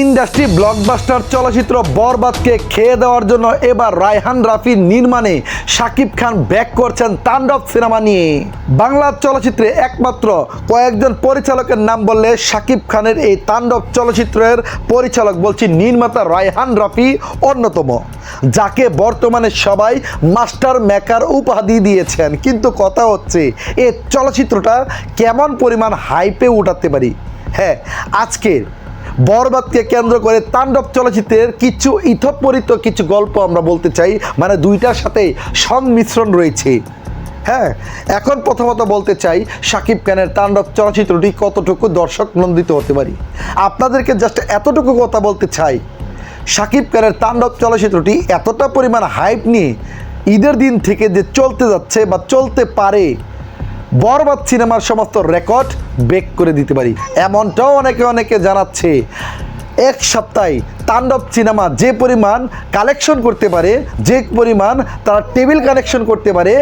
Industry blockbuster চলচ্চিত্র বরবাদকে খেয়ে দেওয়ার জন্য এবার রায়হান রাফির নির্মাণে শাকিব খান ব্যাক করছেন তাণ্ডব সিনেমা নিয়ে। বাংলা চলচ্চিত্রে একমাত্র কয়েকজন পরিচালকের নাম বললে শাকিব খানের এই তাণ্ডব চলচ্চিত্রের পরিচালক বলছি নির্মাতা রায়হান রাফি অন্যতম, যাকে বর্তমানে সবাই মাস্টার মেকার উপাধি দিয়েছেন। কিন্তু কথা হচ্ছে, এ চলচ্চিত্রটা কেমন পরিমাণ হাইপে উঠাতে পারি? হ্যাঁ আজকের বরবাদকে কেন্দ্র করে তাণ্ডব চলচ্চিত্রের কিছু ইথপরিত কিছু গল্প আমরা বলতে চাই। মানে দুইটার সাথে সংমিশ্রণ রয়েছে। হ্যাঁ এখন প্রথমত বলতে চাই, শাকিব খানের তাণ্ডব চলচ্চিত্রটি কতটুকু দর্শক নন্দিত হতে পারি? আপনাদেরকে জাস্ট এতটুকু কথা বলতে চাই, শাকিব খানের তাণ্ডব চলচ্চিত্রটি এতটা পরিমাণ হাইপ নিয়ে ঈদের দিন থেকে যে চলতে যাচ্ছে বা চলতে পারে বরবাদ সিনেমার সমস্ত রেকর্ড ব্রেক করে দিতে পারি। এমনটাও অনেকে অনেকে জানাচ্ছে। এক সপ্তাহে তাণ্ডব সিনেমা যে পরিমাণ কালেকশন করতে পারে, যে পরিমাণ তারা টেবিল কানেকশন করতে পারে,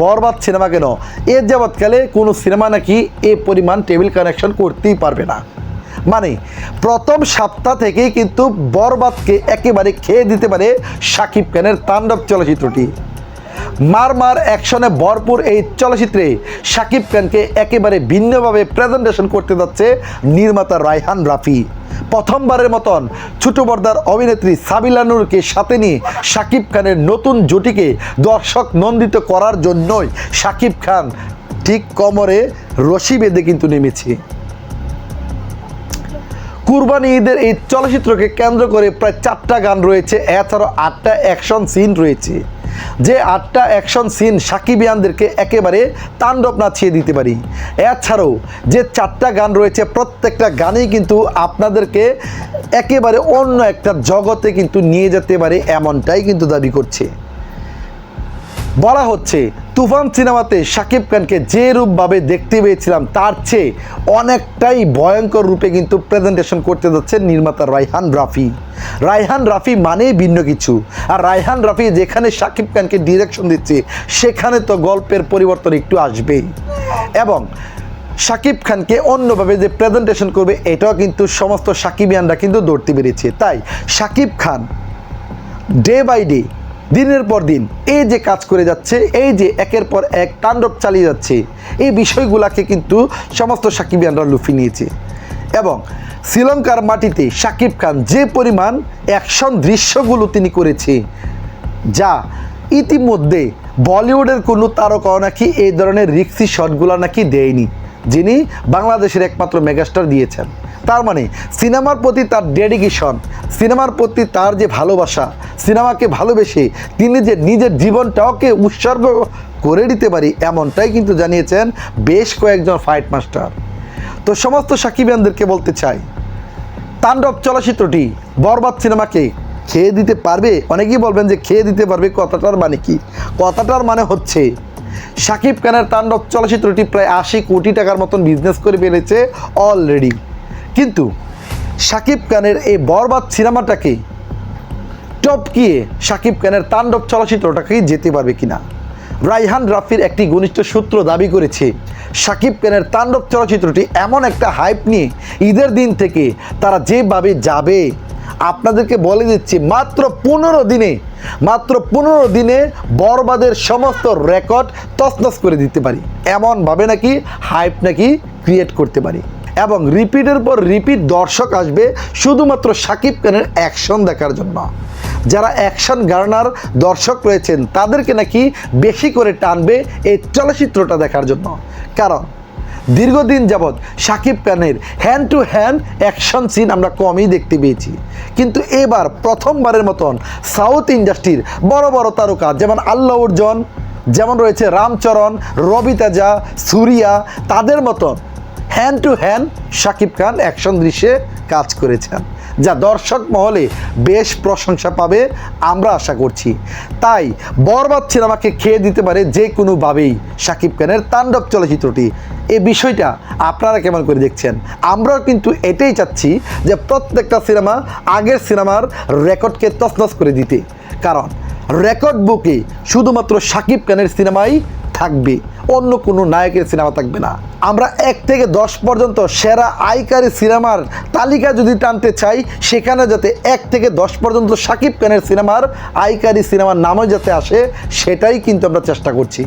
বরবাদ সিনেমা কেন? এর যাবৎকালে কোনো সিনেমা নাকি এ পরিমাণ টেবিল কানেকশন করতেই পারবে না। মানে প্রথম সপ্তাহ থেকেই কিন্তু বরবাদকে একেবারে খেয়ে দিতে পারে শাকিব খানের তাণ্ডব চলচ্চিত্রটি। মার মার অ্যাকশনে ভরপুর এই চলচ্চিত্রে শাকিব খানকে একেবারে ভিন্নভাবে প্রেজেন্টেশন করতে যাচ্ছে নির্মাতা রায়হান রাফি। প্রথমবারের মতন ছোট পর্দার অভিনেত্রী সাবিলা নূরকে সাথে নিয়ে শাকিব খানের নতুন জুটিকে দর্শক নন্দিত করার জন্যই শাকিব খান ঠিক কমরে রশি বেঁধে কিন্তু নেমেছে। কুরবানি ঈদের এই চলচ্চিত্রকে কেন্দ্র করে প্রায় চারটা গান রয়েছে, এছাড়াও আটটা অ্যাকশন সিন রয়েছে। যে আটটা অ্যাকশন সিন সাকিবিয়ানদেরকে একেবারে তাণ্ডব নাচিয়ে দিতে পারি। এছাড়াও যে চারটা গান রয়েছে, প্রত্যেকটা গানেই কিন্তু আপনাদেরকে একেবারে অন্য একটা জগতে কিন্তু নিয়ে যেতে পারে, এমনটাই কিন্তু দাবি করছে। বলা হচ্ছে, তুফান সিনেমাতে শাকিব খানকে যে রূপভাবে দেখতে পেয়েছিলাম, তার চেয়ে অনেকটাই ভয়ঙ্কর রূপে কিন্তু প্রেজেন্টেশন করতে যাচ্ছে নির্মাতা রায়হান রাফি। রায়হান রাফি মানেই ভিন্ন কিছু। আর রায়হান রাফি যেখানে শাকিব খানকে ডিরেকশন দিচ্ছে, সেখানে তো গল্পের পরিবর্তন একটু আসবেই এবং শাকিব খানকে অন্যভাবে যে প্রেজেন্টেশন করবে, এটাও কিন্তু সমস্ত সাকিবিয়ানরা কিন্তু ধরতে পেরেছে। তাই Shakib Khan day by day দিনের পর দিন এই যে কাজ করে যাচ্ছে, এই যে একের পর এক তাণ্ডব চালিয়ে যাচ্ছে, এই বিষয়গুলোকে কিন্তু সমস্ত সাকিবিয়ানরা লুফি নিয়েছে। এবং শ্রীলঙ্কার মাটিতে শাকিব খান যে পরিমাণ অ্যাকশন দৃশ্যগুলো তিনি করেছে, যা ইতিমধ্যে বলিউডের কোনো তারকাও নাকি এই ধরনের রিক্সি শটগুলো নাকি দেয়নি, যিনি বাংলাদেশের একমাত্র মেগাস্টার দিয়েছেন। তার মানে সিনেমার প্রতি তার ডেডিকেশন সিনেমার প্রতি তার যে ভালোবাসা সিনেমাকে ভালোবেসে তিনি যে নিজের জীবনটাকে উৎসর্গ করে দিতে পারি এমনটাই কিন্তু জানিয়েছেন বেশ কয়েকজন ফাইট মাস্টার। তো সমস্ত সাকিবিয়ানদেরকে বলতে চাই, তাণ্ডব চলচ্চিত্রটি বরবাদ সিনেমাকে খেয়ে দিতে পারবে? অনেকেই বলবেন যে খেয়ে দিতে পারবে, কথাটার মানে কি? কথাটার মানে হচ্ছে শাকিব খানের তাণ্ডব চলচ্চিত্রটি প্রায় আশি কোটি টাকার মতন বিজনেস করে ফেলেছে অলরেডি কিন্তু শাকিব খানের এই বরবাদ সিনেমাটাকে টপকিয়ে শাকিব খানের তাণ্ডব চলচ্চিত্রটাকেই যেতে পারবে কিনা? রাইহান রাফির একটি ঘনিষ্ঠ সূত্র দাবি করেছে শাকিব খানের তাণ্ডব চলচ্চিত্রটি এমন একটা হাইপ নিয়ে ঈদের দিন থেকে তারা যেভাবে যাবে, আপনাদেরকে বলে দিচ্ছি, মাত্র পনেরো দিনে, মাত্র পনেরো দিনে বরবাদের সমস্ত রেকর্ড তছনছ করে দিতে পারি। এমনভাবে নাকি হাইপ নাকি ক্রিয়েট করতে পারি। এবং রিপিটের পর রিপিট দর্শক আসবে শুধুমাত্র শাকিব খানের অ্যাকশন দেখার জন্য। যারা অ্যাকশন গার্নার দর্শক রয়েছেন, তাদেরকে নাকি বেশি করে টানবে এই চলচ্চিত্রটা দেখার জন্য। কারণ, দীর্ঘদিন যাবৎ সাকিব খানের hand to hand action scene আমরা কমই দেখতে পেয়েছি। কিন্তু এবার প্রথমবারের মতন সাউথ ইন্ডাস্ট্রির বড় বড় তারকা যেমন আল্লাহ অর্জন, যেমন রয়েছে রামচরণ রবি তেজা সুরিয়া, তাদের মতন hand to hand Shakib Khan action দৃশ্যে কাজ করেছেন, যা দর্শক মহলে বেশ প্রশংসা পাবে আমরা আশা করছি। তাই বরবাদ সিনেমাকে খেয়ে দিতে পারে যে কোনোভাবেই শাকিব খানের তাণ্ডব চলচ্চিত্রটি। এ বিষয়টা আপনারা কেমন করে দেখছেন? আমরাও কিন্তু এটাই চাচ্ছি যে প্রত্যেকটা সিনেমা আগের সিনেমার রেকর্ডকে তছনছ করে দিতে। কারণ রেকর্ড বুকে শুধুমাত্র শাকিব খানের সিনেমাই থাকবে। অন্য কোনো নায়কের সিনেমা থাকবে না। আমরা এক থেকে দশ পর্যন্ত সেরা আইকারি সিনেমার তালিকা যদি টানতে চাই, সেখানে যাতে এক থেকে দশ পর্যন্ত সাকিব খানের সিনেমার আইকারি সিনেমার নামও যাতে আসে, সেটাই কিন্তু আমরা চেষ্টা করছি।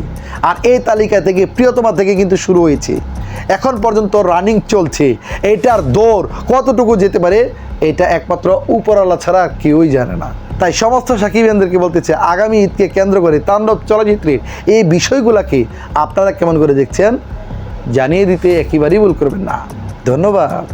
আর এই তালিকা থেকে, প্রিয়তমা থেকে কিন্তু শুরু হয়েছে। এখন পর্যন্ত রানিং চলছে। এটার দৌড় কতটুকু যেতে পারে, এটা একমাত্র উপরওয়ালা ছাড়া কেউই জানে না। তাই সমস্ত সাকিবিয়ানদেরকে বলতেছে আগামী ঈদকে কেন্দ্র করে তাণ্ডব চলচ্চিত্রের এই বিষয়গুলোকে আপনারা কেমন করে দেখছেন, জানিয়ে দিতে একেবারেই ভুল করবেন না। ধন্যবাদ।